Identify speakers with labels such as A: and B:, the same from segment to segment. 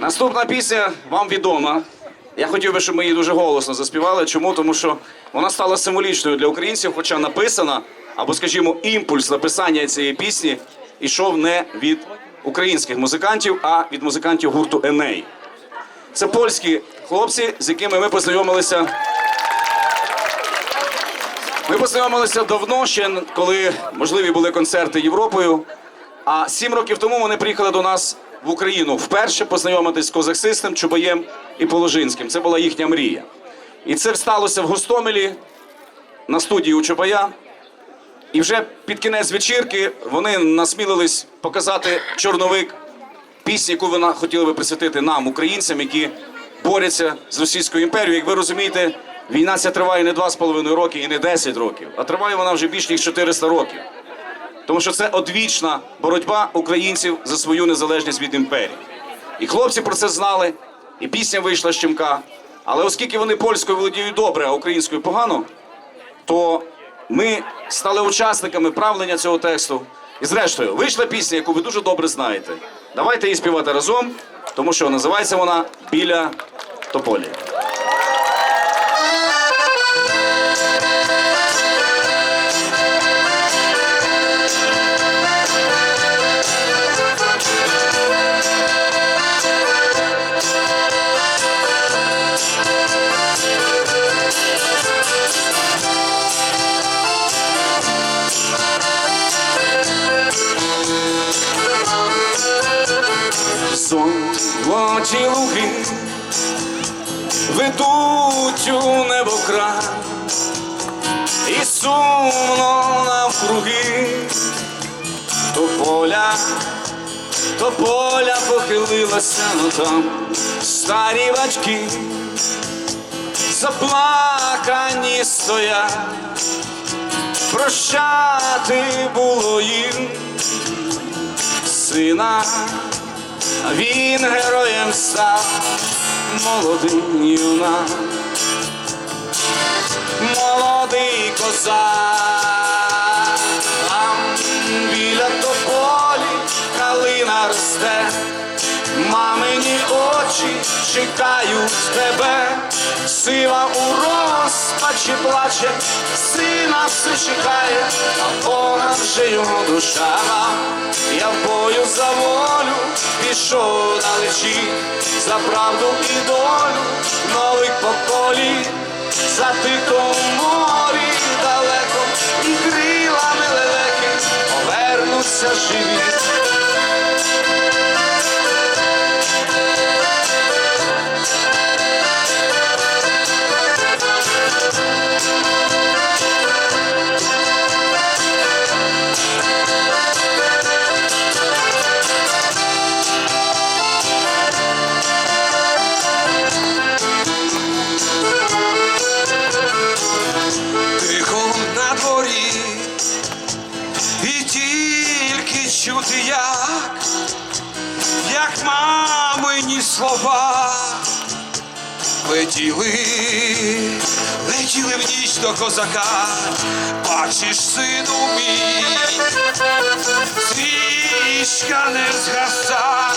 A: Наступна пісня вам відома. Я хотів би, щоб ми її дуже голосно заспівали. Чому? Тому що вона стала символічною для українців, хоча написана, або, скажімо, імпульс написання цієї пісні ішов не від українських музикантів, а від музикантів гурту Еней. Це польські хлопці, з якими ми познайомилися. Ми познайомилися давно, ще коли можливі були концерти Європою. А сім років тому вони приїхали до нас в Україну вперше познайомитись з Козаксистем, Чубаєм і Положинським. Це була їхня мрія. І це сталося в Гостомелі на студії у Чубая. І вже під кінець вечірки вони насмілились показати чорновик пісні, яку вони хотіли би присвятити нам, українцям, які борються з Російською імперією. Як ви розумієте, війна ця триває не 2,5 роки і не 10 років, а триває вона вже більш ніж 400 років. Тому що це одвічна боротьба українців за свою незалежність від імперії. І хлопці про це знали, і пісня вийшла з Чимка. Але оскільки вони польською володіють добре, а українською погано, то ми стали учасниками правлення цього тексту. І зрештою, вийшла пісня, яку ви дуже добре знаєте. Давайте її співати разом, тому що називається вона Біля тополі. Злоті луги ведуть у небо край, і сумно навкруги, то поля, то поля похилилася, но там старі бачки, заплакані стоять, прощати було їм сина. Він героєм став молодий юнак, молодий козак, очі чекають тебе, сила у розпачі плаче, сина все чекає, а Бога вже його душа. Я в бою за волю пішов далечі, за правду і долю нових поколінь, за тихом морі далеко і крилами лелеки повернуться живі.
B: Чути, як, як мамині слова? Летіли, летіли в ніч до козака, бачиш, сину мій, свічка не згаса,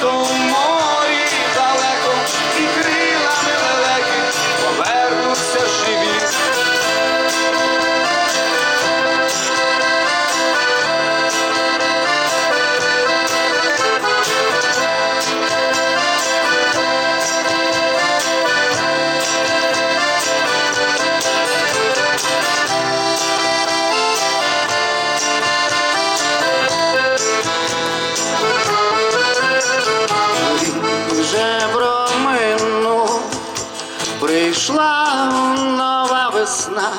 A: за
C: нова весна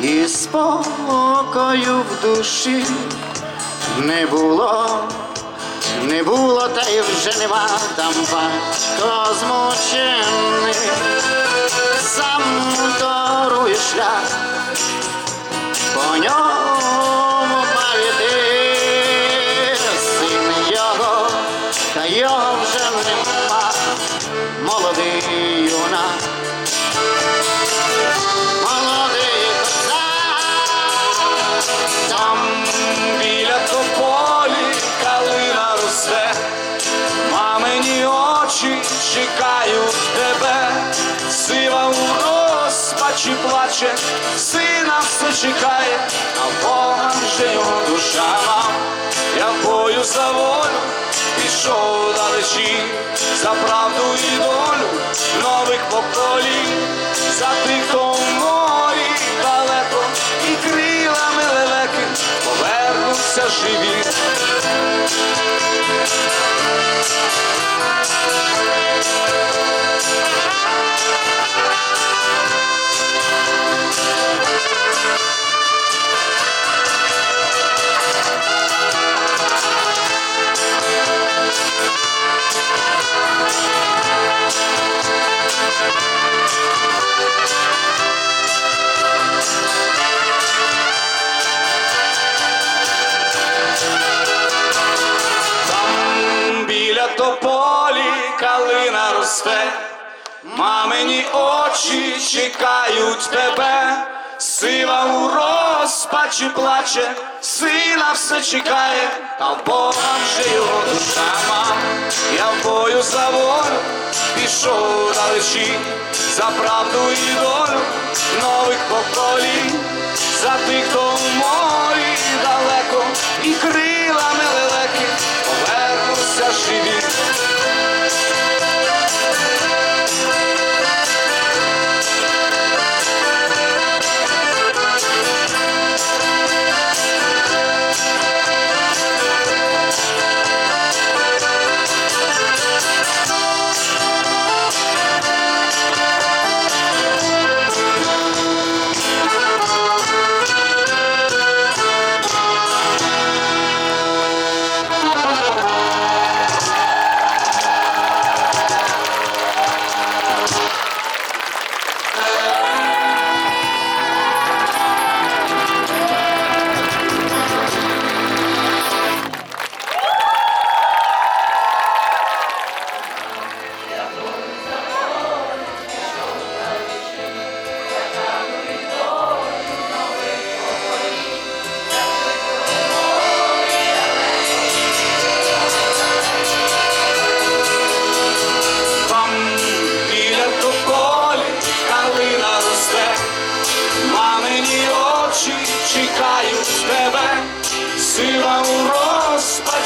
C: і спокою в душі. Не було, не було, та й вже нема. Там батько змучений, сам торує шлях, по ньому
A: плаче, сина все чекає, а Бога вже його душа мав. Я бою за волю пішов далечі, за правду і долю нових поколінь, за тих, хто в морі далеко і крилами лелеки повернуться живі. Тополі калина росте, мамині очі чекають тебе, сива у розпачі плаче, сина все чекає, а в Бога його душа мам. Я в бою за волю пішов далечі, за правду і долю нових поколінь, за тих, хто в морі далеко і крилами лелеки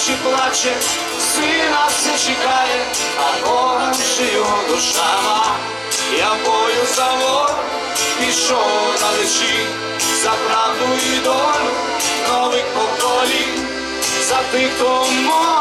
A: розпачі плаче, сина все чекає, а Бога ще його душа ма. Я бою за вор, пішов далечі, за правду і долю нових поколінь, за тих, хто морі